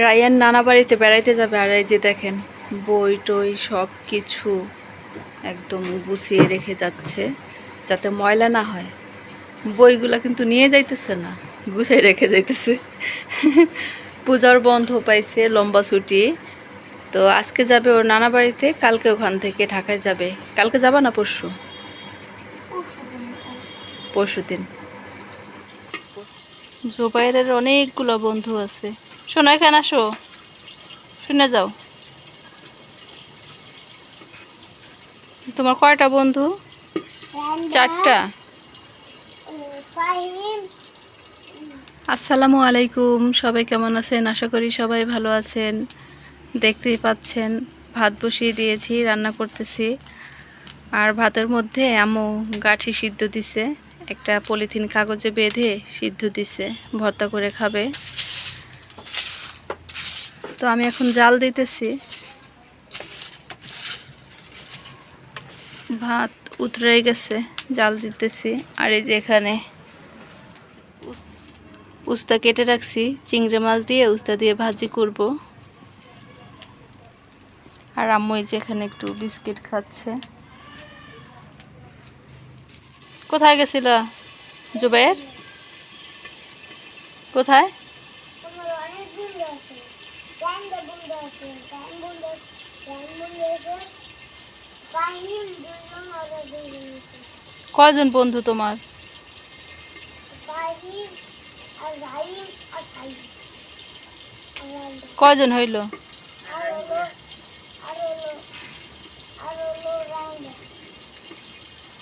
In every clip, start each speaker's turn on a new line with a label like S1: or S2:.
S1: Ryan নানা বাড়িতে বেড়াইতে যাবে আর এই যে দেখেন, বই টই সব কিছু একদম গুছিয়ে রেখে যাচ্ছে, যাতে ময়লা না হয়। বইগুলা কিন্তু নিয়ে যাইতেছে না, গুছিয়ে রেখে যাইতেছে। পূজার বন্ধ পাইছে লম্বা ছুটি। তো আজকে যাবে ওর নানা বাড়িতে, কালকে ওখান থেকে ঢাকায় যাবে। কালকে যাবা না পরশু? পরশু দিন জোবাইরের অনেকগুলো বন্ধু আছে। শোনো, এখানে আসো। শুনে যাও। তোমার কয়টা বন্ধু? চারটা। আসসালামু আলাইকুম, সবাই কেমন আছেন? আশা করি সবাই ভালো আছেন। দেখতেই পাচ্ছেন, ভাত বসিয়ে দিয়েছি, রান্না করতেছি। আর ভাতের মধ্যে আমু গাঠি সিদ্ধ দিছে, একটা পলিথিন কাগজে বেঁধে সিদ্ধ দিছে, ভর্তা করে খাবে। তো আমি এখন জাল দিতেছি। ভাত উতরে গেছে, জাল দিতেছি। আর এই যে এখানে উস্তা কেটে রাখছি, চিংড়ি মাছ দিয়ে উস্তা দিয়ে ভাজি করব। আর আম্মু এই যে এখানে একটু বিস্কিট খাচ্ছে। কোথায় গেছিল জুবাইর কোথায়
S2: তোমার অনেক বন্ধু আছে প্যান্ডা বন্ধু দুজন
S1: কয়জন তোমার
S2: ফাহিম আর রাহিম আর সাইম
S1: কয়জন হইল
S2: আর হলো আর হলো আর হলো রাহিম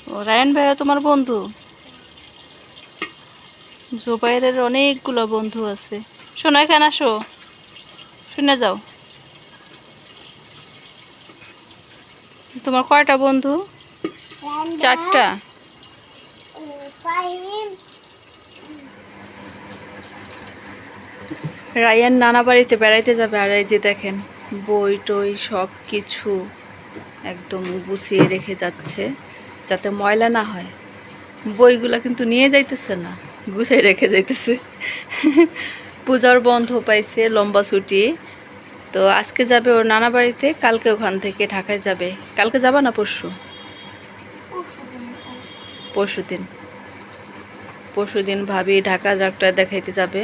S1: ও রায়ন ভাইয়া তোমার বন্ধু? জোবাইরের অনেকগুলো বন্ধু আছে। শোনো এখানে আসো। শুনে যাও। তোমার কয়টা বন্ধু? চারটা। রায়ান নানা বাড়িতে বেড়াইতে যাবে আর এই যে দেখেন, বই টই সব কিছু একদম গুছিয়ে রেখে যাচ্ছে, যাতে ময়লা না হয়। বইগুলা কিন্তু নিয়ে যাইতেছে না, গুছিয়ে রেখে যাইতেছে। পূজার বন্ধ পাইছে লম্বা ছুটি। তো আজকে যাবে ওর নানা বাড়িতে কালকে ওখান থেকে ঢাকায় যাবে। কালকে যাবা না পরশু? পরশু দিন পরশু দিন ভাবি ঢাকা ডাক্তার দেখাইতে যাবে।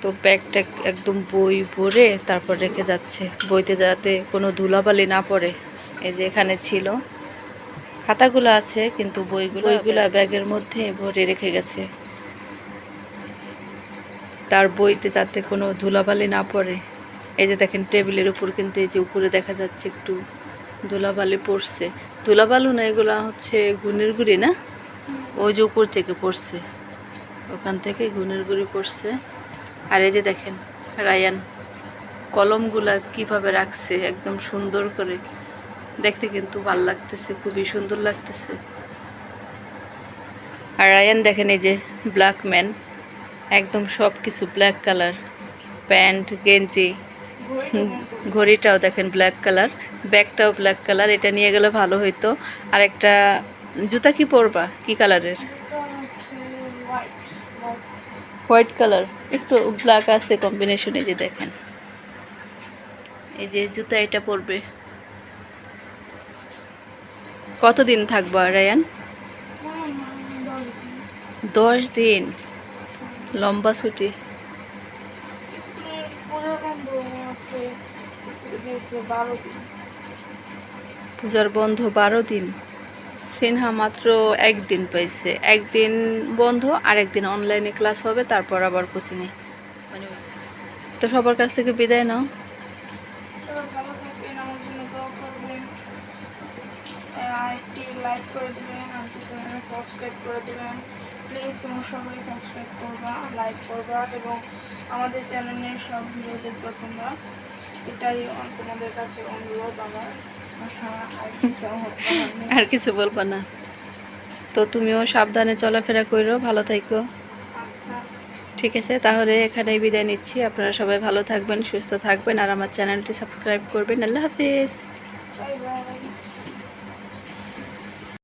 S1: তো ব্যাগটা একদম বই ভরে তারপর রেখে যাচ্ছে। বইতে যাতে কোনো ধুলাবালি না পড়ে। এই যে এখানে ছিল। খাতাগুলো আছে কিন্তু বইগুলো বইগুলো ব্যাগের মধ্যে ভরে রেখে গেছে। তার বইতে যাতে কোনো ধুলাবালি না পড়ে। এই যে দেখেন টেবিলের উপর কিন্তু এই যে উপরে দেখা যাচ্ছে একটু ধুলাবালি পড়ছে। ধুলাবালু না, এগুলো হচ্ছে গুণের গুড়ি না? ওই যে উপর থেকে পড়ছে। ওখান থেকে গুণের গুড়ি পড়ছে। আর এই যে দেখেন, রায়ান, কলমগুলা কীভাবে রাখছে একদম সুন্দর করে। দেখতে কিন্তু ভালো লাগতেছে, খুবই সুন্দর লাগতেছে। আর রায়ান দেখেন এই যে ব্ল্যাক ম্যান একদম সব কিছু ব্ল্যাক কালার প্যান্ট গেঞ্জি, ঘড়িটাও দেখেন ব্ল্যাক কালার ব্যাগটাও ব্ল্যাক কালার এটা নিয়ে গেলে ভালো হইতো। আর একটা, জুতা কি পরবা? কি কালারের হোয়াইট কালার একটু ব্ল্যাক আছে কম্বিনেশন যে দেখেন। এই যে জুতা এটা পরবে। কতদিন থাকব রায়ান? দশ দিন। লম্বা ছুটি। পূজার বন্ধ বারো দিন। সিনহা মাত্র একদিন পাইছে। একদিন বন্ধ আর একদিন অনলাইনে ক্লাস হবে, তারপর আবার কোচিংয়ে তো সবার কাছ থেকে বিদায় নাও।
S3: লাইক করে দেবেন সাবস্ক্রাইব করে দেবেন। প্লিজ তোমরা সবাই সাবস্ক্রাইব করবা লাইক করবা এবং আমাদের চ্যানেলের সব ভিডিও দেখবা তোমরা এটাই তোমাদের কাছে অনুরোধ আমার।
S1: আর কিছু বলবা না। তো তুমিও সাবধানে চলাফেরা করো ভালো থাকো
S3: আচ্ছা।
S1: ঠিক আছে তাহলে এখানেই বিদায় নিচ্ছি। আপনারা সবাই ভালো থাকবেন সুস্থ থাকবেন আর আমার চ্যানেলটি সাবস্ক্রাইব করবেন। আল্লাহ হাফিজ।
S3: Bye bye